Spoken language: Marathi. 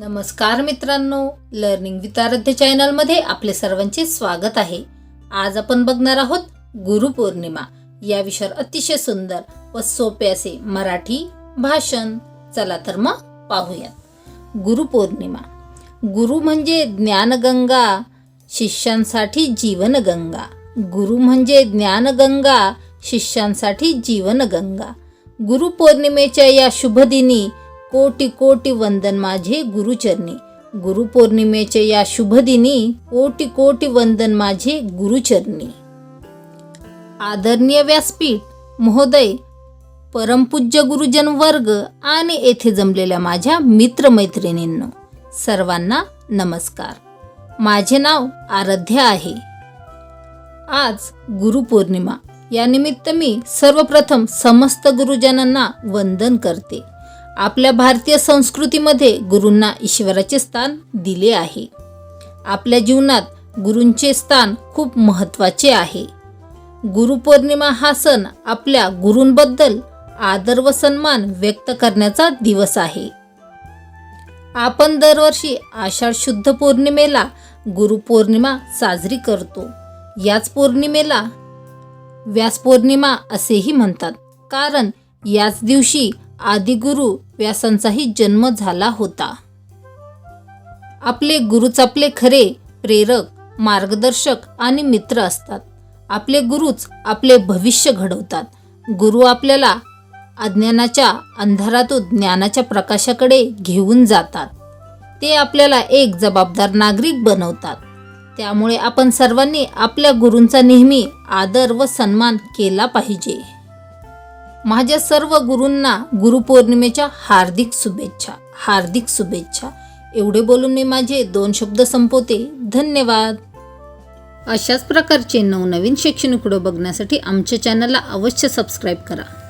नमस्कार मित्रांनो लर्निंग विथ आराध्य चॅनलमध्ये आपले सर्वांचे स्वागत आहे. आज आपण बघणार आहोत गुरुपौर्णिमा या विषयावर अतिशय सुंदर व सोपे असे मराठी भाषण. चला तर मग पाहूयात. गुरुपौर्णिमा गुरु म्हणजे ज्ञानगंगा शिष्यांसाठी जीवनगंगा. गुरु म्हणजे ज्ञानगंगा शिष्यांसाठी जीवनगंगा. गुरुपौर्णिमेच्या या शुभदिनी कोटी कोटी वंदन माझे गुरुचरणी. गुरुपौर्णिमेच्या या शुभदिनी कोटी कोटी वंदन माझे गुरुचरणी. आदरणीय व्यासपीठ महोदय परमपूज्य गुरुजन वर्ग आणि येथे जमलेल्या माझ्या मित्रमैत्रिणींनो सर्वांना नमस्कार. माझे नाव आराध्या आहे. आज गुरुपौर्णिमा. या निमित्त मी सर्वप्रथम समस्त गुरुजनांना वंदन करते. आपल्या भारतीय संस्कृतीमध्ये गुरूंना ईश्वराचे स्थान दिले आहे. आपल्या जीवनात गुरूंचे स्थान खूप महत्त्वाचे आहे. गुरुपौर्णिमा हा सण आपल्या गुरूंबद्दल आदर व सन्मान व्यक्त करण्याचा दिवस आहे. आपण दरवर्षी आषाढ शुद्ध पौर्णिमेला गुरुपौर्णिमा साजरी करतो. याच पौर्णिमेला व्यासपौर्णिमा असेही म्हणतात. कारण याच दिवशी आदिगुरु व्यासांचाही जन्म झाला होता. आपले गुरुच आपले खरे प्रेरक मार्गदर्शक आणि मित्र असतात. आपले गुरुच आपले भविष्य घडवतात. गुरु आपल्याला अज्ञानाच्या अंधारातून ज्ञानाच्या प्रकाशाकडे घेऊन जातात. ते आपल्याला एक जबाबदार नागरिक बनवतात. त्यामुळे आपण सर्वांनी आपल्या गुरूंचा नेहमी आदर व सन्मान केला पाहिजे. माझ्या सर्व गुरूंना गुरुपौर्णिमेच्या हार्दिक शुभेच्छा हार्दिक शुभेच्छा. एवढे बोलून मी माझे दोन शब्द संपवते. धन्यवाद. अशाच प्रकारचे नवनवीन शैक्षणिक व्हिडिओ बघण्यासाठी आमच्या चॅनलला अवश्य सबस्क्राईब करा.